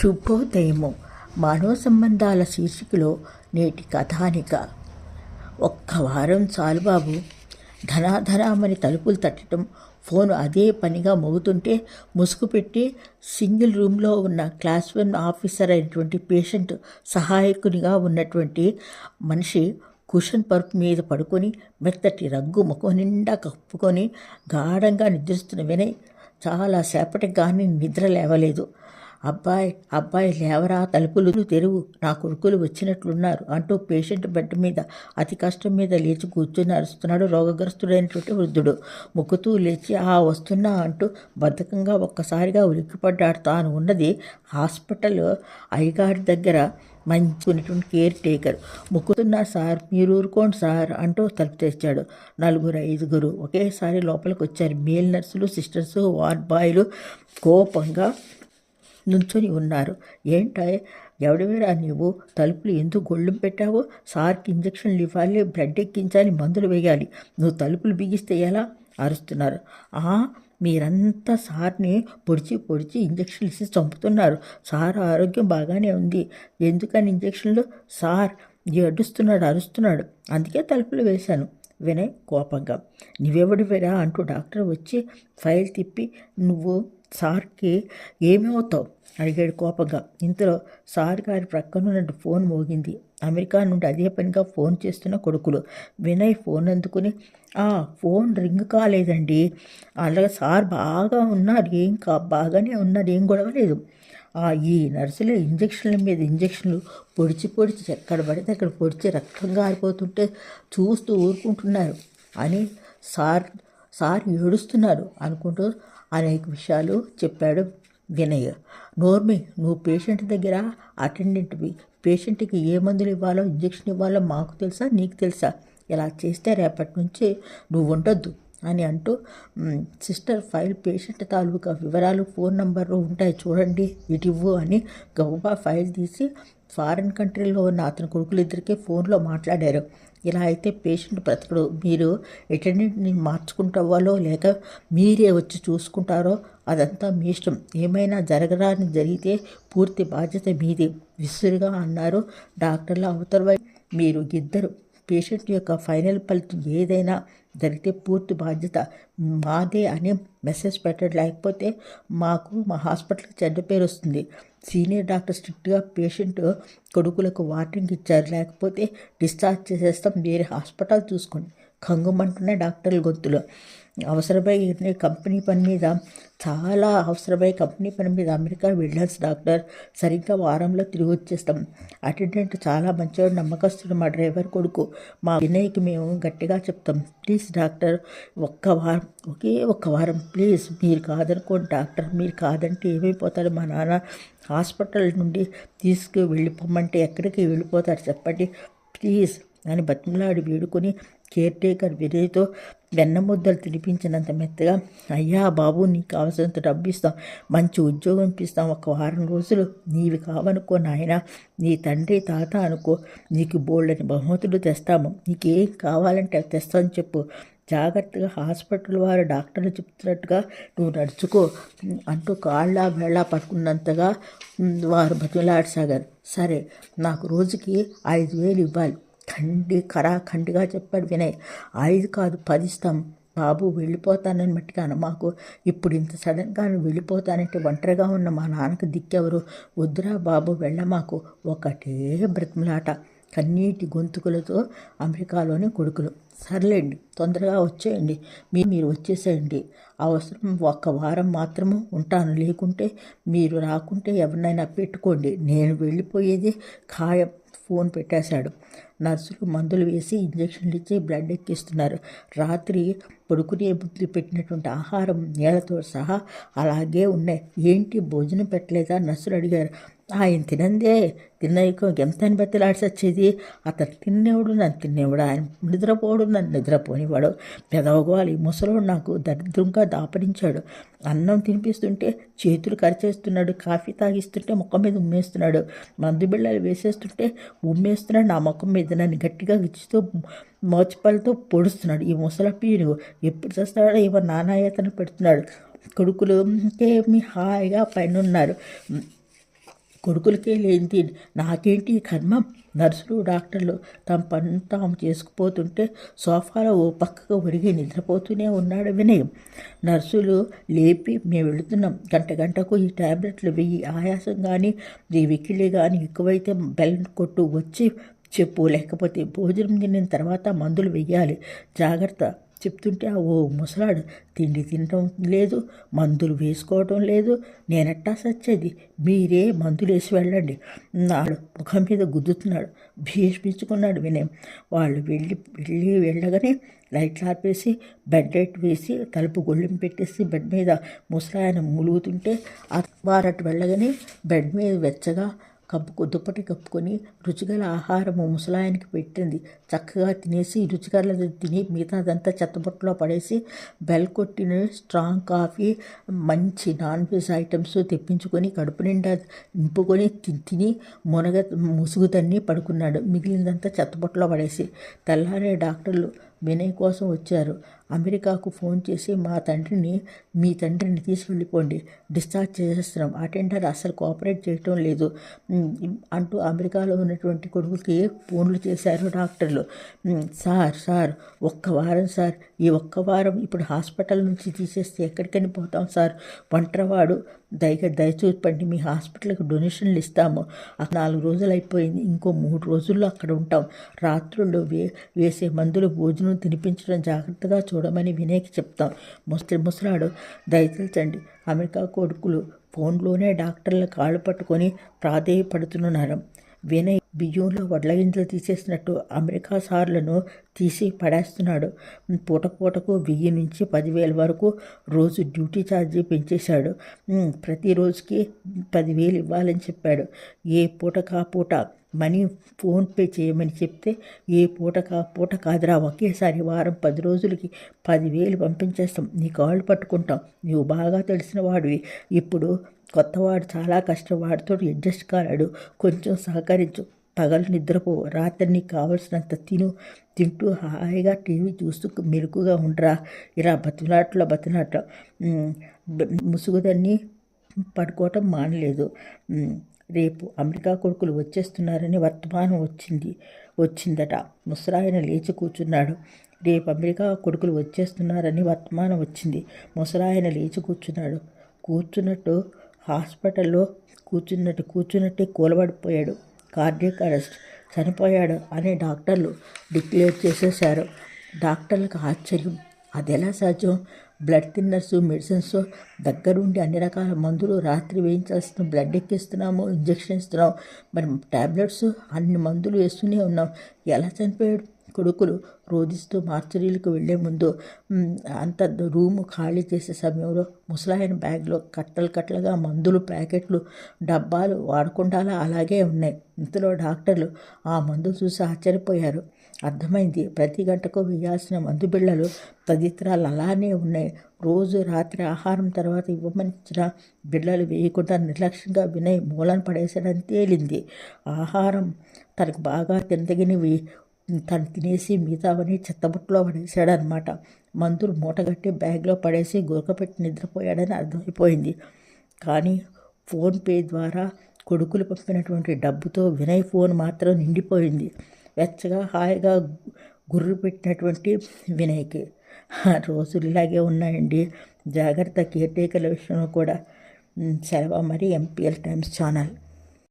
శుభోదయము. మానవ సంబంధాల శీర్షికలో నేటి కథానిక. ఒక్క వారం చాలు బాబు. ధనాధనామని తలుపులు తట్టడం ఫోన్ అదే పనిగా మోగుతుంటే ముసుగు పెట్టి సింగిల్ రూమ్లో ఉన్న క్లాస్ వన్ ఆఫీసర్ అయినటువంటి పేషెంట్ సహాయకునిగా ఉన్నటువంటి మనిషి కుషన్ పరుపు మీద పడుకొని మెత్తటి రగ్గు ముఖం నిండా కప్పుకొని గాఢంగా నిద్రిస్తున్న వినయ్ చాలాసేపటికి కానీ నిద్ర లేవలేదు. అబ్బాయి అబ్బాయి లేవరా తలుపులు తెరువు నా కొడుకులు వచ్చినట్లున్నారు అంటూ పేషెంట్ బెడ్ మీద అతి కష్టం మీద లేచి కూర్చొని అరుస్తున్నాడు రోగగ్రస్తుడైనటువంటి వృద్ధుడు. మొక్కుతూ లేచి ఆ వస్తున్నా అంటూ బద్ధకంగా ఒక్కసారిగా ఉలిక్కిపడ్డాడు. తాను ఉన్నది హాస్పిటల్ అయ్యగారి దగ్గర మంచుకునేటువంటి కేర్ టేకర్. మొక్కుతున్నా సార్ మీరు ఊరుకోండి సార్ అంటూ తలుపు తెచ్చాడు నలుగురు ఐదుగురు ఒకేసారి లోపలికి వచ్చారు మేల్ నర్సులు సిస్టర్స్ వార్డ్ బాయ్లు కోపంగా నుంచొని ఉన్నారు. ఏంటా ఎవడవేరా నీవు? తలుపులు ఎందుకు గొళ్ళెం పెట్టావు? సార్కి ఇంజక్షన్లు ఇవ్వాలి బ్లడ్ ఎక్కించాలి మందులు వేయాలి. నువ్వు తలుపులు బిగిస్తే ఎలా? అరుస్తున్నారు. ఆ మీరంతా సార్ని పొడిచి పొడిచి ఇంజక్షన్లు ఇచ్చి చంపుతున్నారు. సార్ ఆరోగ్యం బాగానే ఉంది. ఎందుకని ఇంజక్షన్లు? సార్ ఏడుస్తున్నాడు అరుస్తున్నాడు. అందుకే తలుపులు వేశాను. వినయ్ కోపంగా. నువ్వెవడివేరా? అంటూ డాక్టర్ వచ్చి ఫైల్ తిప్పి నువ్వు సార్కి ఏమవుతావు అడిగాడు కోపంగా. ఇంతలో సార్ గారి ప్రక్కనున్న ఫోన్ మోగింది. అమెరికా నుండి అదే పనిగా ఫోన్ చేస్తున్న కొడుకులు. వినయ్ ఫోన్ అందుకుని ఆ ఫోన్ రింగ్ కాలేదండి. అలాగే సార్ బాగా ఉన్నారు. ఏం కా బాగానే ఉన్నారు. ఏం గొడవ లేదు. ఆ ఈ నర్సులు ఇంజక్షన్ల మీద ఇంజక్షన్లు పొడిచి పొడిచి ఎక్కడ పడితే అక్కడ పొడిచి రక్తం గారిపోతుంటే చూస్తూ ఊరుకుంటున్నారు. అని సార్ సార్ ఏడుస్తున్నారు. అనుకుంటూ అనేక విషయాలు చెప్పాడు వినయ్. నోర్మి నువ్వు పేషెంట్ దగ్గర అటెండెంట్వి పేషెంట్కి ఏ మందులు ఇవ్వాలో ఇంజక్షన్ ఇవ్వాలో మాకు తెలుసా నీకు తెలుసా? ఇలా చేస్తే రేపటి నుంచి నువ్వు ఉండొద్దు అని అంటూ సిస్టర్ ఫైల్ పేషెంట్ తాలూకా వివరాలు ఫోన్ నంబర్లు ఉంటాయి చూడండి ఇటివ్వు అని గౌబా ఫైల్ తీసి ఫారిన్ కంట్రీలో ఉన్న అతని కొడుకులు ఇద్దరికే ఫోన్లో మాట్లాడారు. ఇలా అయితే పేషెంట్ బ్రతకడు మీరు ఎటెండెంట్ని మార్చుకుంటావాలో లేక మీరే వచ్చి చూసుకుంటారో అదంతా మీ ఇష్టం. ఏమైనా జరగరాని జరిగితే పూర్తి బాధ్యత మీది. విసురుగా అన్నారు డాక్టర్ల అవతల మీరు ఇద్దరు. పేషెంట్ యొక్క ఫైనల్ ఫలితం ఏదైనా జరిగితే పూర్తి బాధ్యత మాదే అని మెసేజ్ పెట్టడం. లేకపోతే మాకు మా హాస్పిటల్కి చెడ్డ పేరు వస్తుంది. సీనియర్ డాక్టర్ స్ట్రిక్ట్గా పేషెంట్ కొడుకులకు వార్నింగ్ ఇచ్చారు. లేకపోతే డిశ్చార్జ్ చేసేస్తాం. వేరే హాస్పిటల్ చూసుకోండి. కంగుమంటున్న డాక్టర్ల గొంతులో. అవసరమై కంపెనీ పని మీద చాలా అవసరమై కంపెనీ పని మీద అమెరికా వెళ్ళాల్సి డాక్టర్ సరిగ్గా వారంలో తిరిగి వచ్చేస్తాం. అటెండెంట్ చాలా మంచివాడు నమ్మకస్తుడు మా డ్రైవర్ కొడుకు. మా వినయ్కి మేము గట్టిగా చెప్తాం ప్లీజ్ డాక్టర్ ఒక్క వారం ఒకే ఒక్క వారం ప్లీజ్ మీరు కాదనుకోండి డాక్టర్ మీరు కాదంటే ఏమైపోతారు? మా నాన్న హాస్పిటల్ నుండి తీసుకు వెళ్ళిపోమంటే ఎక్కడికి వెళ్ళిపోతారు? చెప్పండి ప్లీజ్. అని బతిమలాడి వేడుకొని కేర్ టేకర్ వినయ్తో వెన్నముద్దలు తినిపించినంత మెత్తగా అయ్యా బాబు నీకు కావలసినంత డబ్బు ఇస్తాం మంచి ఉద్యోగం ఇప్పిస్తాం ఒక వారం రోజులు నీవి కావనుకో నాయన నీ తండ్రి తాత అనుకో నీకు బోల్డని బహుమతులు తెస్తాము నీకేం కావాలంటే తెస్తామని చెప్పు జాగ్రత్తగా హాస్పిటల్ వారు డాక్టర్లు చెప్తున్నట్టుగా నువ్వు నడుచుకో అంటూ కాళ్ళ వేళ పట్టుకున్నంతగా వారు బతిలాడసాగారు సరే నాకు రోజుకి ఐదు వేలు ఇవ్వాలి ఖండి ఖరాఖండిగా చెప్పాడు వినయ్. ఐదు కాదు పది ఇస్తాం. బాబు వెళ్ళిపోతానని మట్టిగాను మాకు. ఇప్పుడు ఇంత సడన్గా వెళ్ళిపోతానంటే ఒంటరిగా ఉన్న మా నాన్నకు దిక్కెవరు? వద్దురా బాబు వెళ్ళమాకు ఒకటే బ్రతిమలాట. కన్నీటి గొంతుకులతో అమెరికాలోని కొడుకులు. సర్లేండి తొందరగా వచ్చేయండి. మీ మీరు వచ్చేసేయండి. అవసరం ఒక్క వారం మాత్రము ఉంటాను. లేకుంటే మీరు రాకుంటే ఎవరినైనా పెట్టుకోండి. నేను వెళ్ళిపోయేది ఖాయం. ఫోన్ పెట్టేశాడు. నర్సులు మందులు వేసి ఇంజక్షన్లు ఇచ్చి బ్లడ్ ఎక్కిస్తున్నారు. రాత్రి పడుకునే బుద్ధి పెట్టినటువంటి ఆహారం నీళ్ళతో సహా అలాగే ఉన్నాయి. ఏంటి భోజనం పెట్టలేదా? నర్సులు అడిగారు. ఆయన తినందే. తిన్నయ్యకు ఎంత అని వచ్చేది అతను తిన్నేవాడు? నన్ను తినేవాడు ఆయన నిద్రపోడు. నన్ను నిద్రపోనివాడు పెదవగోవాలి ముసలోడు నాకు దరిద్రంగా దాపరించాడు. అన్నం తినిపిస్తుంటే చేతులు కరిచేస్తున్నాడు. కాఫీ తాగిస్తుంటే ముఖం మీద ఉమ్మేస్తున్నాడు. మందు బిళ్ళలు వేసేస్తుంటే ఉమ్మేస్తున్నాడు. నా ముఖం మీద నన్ను గట్టిగా గిచ్చుతూ మోచపలతో పొడుస్తున్నాడు. ఈ ముసల ఎప్పుడు చేస్తాడో ఏమో నానాయతను పెడుతున్నాడు. కొడుకులు ఏమి హాయిగా పైన ఉన్నారు కొడుకులకే లేనిది నాకేంటి కర్మం? నర్సులు డాక్టర్లు తమ పని తాము చేసుకుపోతుంటే సోఫాలో ఓ పక్కగా ఒరిగి నిద్రపోతూనే ఉన్నాడు వినయం. నర్సులు లేపి మేము వెళుతున్నాం. గంట గంటకు ఈ ట్యాబ్లెట్లు వెయ్యి. ఆయాసం కానీ ఈ వికిలి కానీ ఎక్కువైతే బెల్ కొట్టు వచ్చి చెప్పు. లేకపోతే భోజనం తినిన తర్వాత మందులు వెయ్యాలి. జాగ్రత్త. చెప్తుంటే ఆ ఓ ముసలాడు తిండి తినటం లేదు మందులు వేసుకోవటం లేదు నేనట్టా సచ్చేది? మీరే మందులు వేసి వెళ్ళండి. నాడు ముఖం మీద గుద్దుతున్నాడు భీష్మించుకున్నాడు వినయం. వాళ్ళు వెళ్ళి వెళ్ళి వెళ్ళగానే లైట్లు ఆపేసి బెడ్ లైట్ వేసి తలుపు గొళ్ళెం పెట్టేసి బెడ్ మీద ముసలాయన ములుగుతుంటే ఆ వారటు వెళ్ళగానే బెడ్ మీద వెచ్చగా కప్పుకు దుప్పటి కప్పుకొని రుచిగల ఆహారము ముసలాయనికి పెట్టింది. చక్కగా తినేసి రుచిగల తిని మిగతాదంతా చెత్తబుట్టలో పడేసి బెల్ కొట్టిన స్ట్రాంగ్ కాఫీ మంచి నాన్ వెజ్ ఐటమ్స్ తెప్పించుకొని కడుపు నిండా నింపుకొని తిని మునగ ముసుగు తన్ని పడుకున్నాడు. మిగిలిందంతా చెత్తబుట్టలో పడేసి తెల్లారే డాక్టర్లు వినయ్ కోసం వచ్చారు. అమెరికాకు ఫోన్ చేసి మా తండ్రిని మీ తండ్రిని తీసుకెళ్ళిపోండి. డిశ్చార్జ్ చేసేస్తున్నాం. అటెండర్ అసలు కోఆపరేట్ చేయటం లేదు. అంటూ అమెరికాలో ఉన్నటువంటి కొడుకుకి ఫోన్లు చేశారు డాక్టర్లు. సార్ సార్ ఒక్క వారం సార్. ఈ ఒక్క వారం ఇప్పుడు హాస్పిటల్ నుంచి తీసేస్తే ఎక్కడికని పోతాం సార్. ఒంటరివాడు దయగా దయచూపండి. మీ హాస్పిటల్కి డొనేషన్లు ఇస్తాము. ఆ నాలుగు రోజులు అయిపోయింది. ఇంకో మూడు రోజుల్లో అక్కడ ఉంటాం. రాత్రుల్లో వే వేసే మందులు భోజనం తినిపించడం జాగ్రత్తగా చూడమని వినయ్కి చెప్తాం. ముసలి ముసలాడు దయచేల్చండి అమెరికా కొడుకులు ఫోన్లోనే డాక్టర్ల కాళ్ళు పట్టుకొని ప్రాధేయపడుతున్నారు వినయ్ బియ్యంలో వడ్ల గింజలు తీసేసినట్టు అమెరికా సార్లను తీసి పడేస్తున్నాడు. పూట పూటకు వెయ్యి నుంచి పదివేల వరకు రోజు డ్యూటీ ఛార్జీ పెంచేశాడు. ప్రతిరోజుకి పదివేలు ఇవ్వాలని చెప్పాడు. ఏ పూట కా పూట మనీ ఫోన్పే చేయమని చెప్తే ఏ పూట కా పూట కాదురా ఒకేసారి వారం పది రోజులకి పదివేలు పంపించేస్తాం. నీ కాళ్ళు పట్టుకుంటాం. నువ్వు బాగా తెలిసిన వాడివి. ఇప్పుడు కొత్తవాడు చాలా కష్టం వాడితో అడ్జస్ట్ కాలేడు. కొంచెం సహకరించు. పగలు నిద్రపో రాత్రి నీకు కావలసినంత తిను తింటూ హాయిగా టీవీ చూస్తూ మెరుకుగా ఉండరా. ఇలా బతిలాట్లో బతిలాట ముసుగుదన్ని పడుకోవటం మానలేదు. రేపు అమెరికా కొడుకులు వచ్చేస్తున్నారని వర్తమానం వచ్చింది వచ్చిందట. ముసరాయన లేచి కూర్చున్నాడు. రేపు అమెరికా కొడుకులు వచ్చేస్తున్నారని వర్తమానం వచ్చింది. ముసరాయన లేచి కూర్చున్నాడు. కూర్చున్నట్టు హాస్పిటల్లో కూర్చున్నట్టు కూర్చున్నట్టే కూలబడిపోయాడు. కార్డియక్ అరెస్ట్ చనిపోయాడు అని డాక్టర్లు డిక్లేర్ చేసేశారు. డాక్టర్లకు ఆశ్చర్యం. అది ఎలా సాధ్యం? బ్లడ్ థిన్నర్స్ మెడిసిన్స్ దగ్గరుండి అన్ని రకాల మందులు రాత్రి వేయించాల్సిన బ్లడ్ ఎక్కిస్తున్నాము ఇంజక్షన్ ఇస్తున్నాం. మరి టాబ్లెట్స్ అన్ని మందులు వేస్తూనే ఉన్నాం. ఎలా చనిపోయాడు? కొడుకులు రోధిస్తూ మార్చరీలకు వెళ్ళే ముందు అంత రూము ఖాళీ చేసే సమయంలో ముసలాయన బ్యాగ్లో కట్టలు కట్టలుగా మందులు ప్యాకెట్లు డబ్బాలు వాడకుండా అలాగే ఉన్నాయి. ఇంతలో డాక్టర్లు ఆ మందు చూసి ఆశ్చర్యపోయారు. అర్థమైంది. ప్రతి గంటకు వేయాల్సిన మందు బిళ్ళలు తదితరాలు అలానే ఉన్నాయి. రోజు రాత్రి ఆహారం తర్వాత ఇవ్వమనిచ్చిన బిళ్ళలు వేయకుండా నిర్లక్ష్యంగా వినయ్ మూలన పడేసాడని తేలింది. ఆహారం తనకు బాగా తినదగినవి తను తినేసి మిగతావని చెత్తబుట్టలో పడేశాడనమాట. మందులు మూటగట్టి బ్యాగ్లో పడేసి గురకపెట్టి నిద్రపోయాడని అర్థమైపోయింది. కానీ ఫోన్పే ద్వారా కొడుకులు పంపినటువంటి డబ్బుతో వినయ్ ఫోన్ మాత్రం నిండిపోయింది. వెచ్చగా హాయిగా గుర్రు పెట్టినటువంటి వినయ్కి. ఆ రోజులు ఇలాగే ఉన్నాయండి. జాగ్రత్త కేర్టేకర్ల విషయంలో కూడా. సెలవు మరి ఎంపీఎల్ టైమ్స్ ఛానల్.